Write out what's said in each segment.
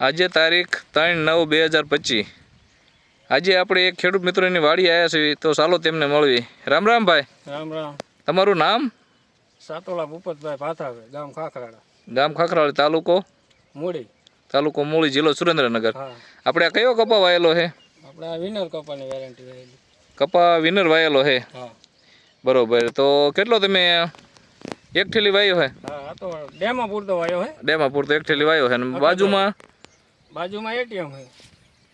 આજે તારીખ ત્રણ નવ બે હજાર પચીસ. આજે આપણે એક ખેડૂત મિત્રોની વાડી આવ્યા છીએ તો ચાલો તેમને મળવી. રામ રામ ભાઈ. રામ રામ. તમારું નામ? સાતોલા ભૂપતભાઈ ભાથાવે ગામ ખાખરાળા. ગામ ખાખરાળા તાલુકો? મૂડી. તાલુકો મૂળી જિલ્લો સુરેન્દ્રનગર. આપણે આ કયો કપા વાયેલો છે આપણે વિનર કપાની વેરંટી વાયેલી. કપા વિનર વાયેલો છે હા. બરોબર. તો કેટલો તમે એક ઠેલી વાયો છે હા તો ડેમાં પૂરતો વાયો હે. ડેમાં પૂરતો એક ઠેલી વાયો છે અને બાજુમાં બાજુમાં એટીએમ હોય.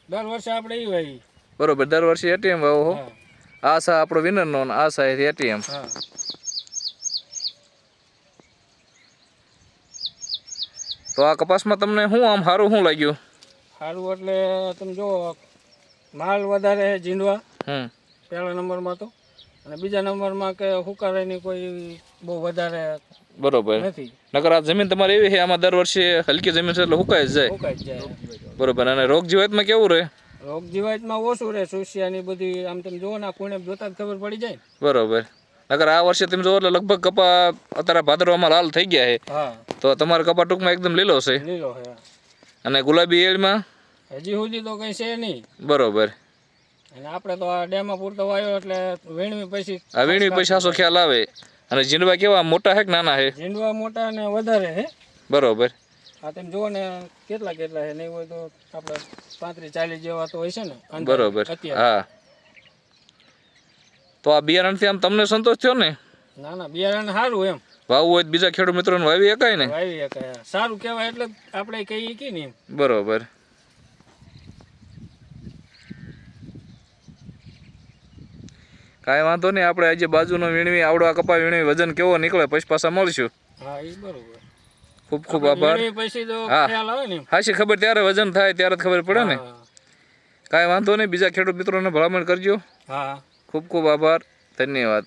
દર વર્ષે આપણે એ હોય. બરોબર દર વર્ષે એટીએમ વાવો હો. આશા આપણો વિનર નો આ સા એટીએમ. હા. તો આ કપાસમાં તમને શું આમ સારું શું લાગ્યું? સારું એટલે તમે જુઓ માલ વધારે ઝીંડવા. જીંડવા હમ. પહેલા નંબરમાં તો. અને બીજા નંબરમાં કે હુકારાની કોઈ બહુ વધારે બરોબર. નથી. નકર આ જમીન તમારી એવી છે આમાં દર વર્ષે હલકી જમીન છે એટલે હુકાઈ જાય. હુકાઈ જાય. બરોબર અને રોગ જીવાતમાં કેવું રહે? રોગ જીવાતમાં ઓછું રહે સુસિયાની બધી આમ તમે જોવો ને આ જોતા જ ખબર પડી જાય બરોબર. નકર આ વર્ષે તમે જોવો એટલે લગભગ કપા અત્યારે ભાદરવામાં લાલ થઈ ગયા છે. હા. તો તમારો કપા ટૂંકમાં એકદમ લીલો છે. લીલો છે અને ગુલાબી એળમાં હજી સુધી તો કઈ છે નહીં. બરોબર. અને આપણે તો આ ડેમાં પૂરતો વાયો એટલે વીણવી પછી આ પછી આસો ખ્યાલ આવે. અને જીંડવા કેવા? મોટા હે કે નાના હે? જીંડવા મોટા ને વધારે હે. બરોબર. આ તમે જુઓ ને કેટલા કેટલા હે. નહીં હોય તો આપણે પાંત્રીસ ચાલીસ જેવા તો હોય છે ને બરોબર. હા. તો આ બિયારણથી આમ તમને સંતોષ થયો ને? ના ના બિયારણ સારું એમ. વાવવું હોય તો બીજા ખેડૂત મિત્રોને વાવી શકાય ને? વાવી શકાય સારું કહેવાય એટલે આપણે કહીએ કે ને બરોબર. કાંઈ વાંધો નહીં આપણે આજે બાજુનો વીણવી આવડો આ કપા વીણવી વજન કેવો નીકળે પછી પાછા મળશું. હા એ બરોબર. ખૂબ ખૂબ આભાર. હાશી ખબર ત્યારે વજન થાય ત્યારે જ ખબર પડે ને. કાંઈ વાંધો નહીં બીજા ખેડૂત મિત્રોને ભલામણ કરજો. હા. ખૂબ ખૂબ આભાર. ધન્યવાદ.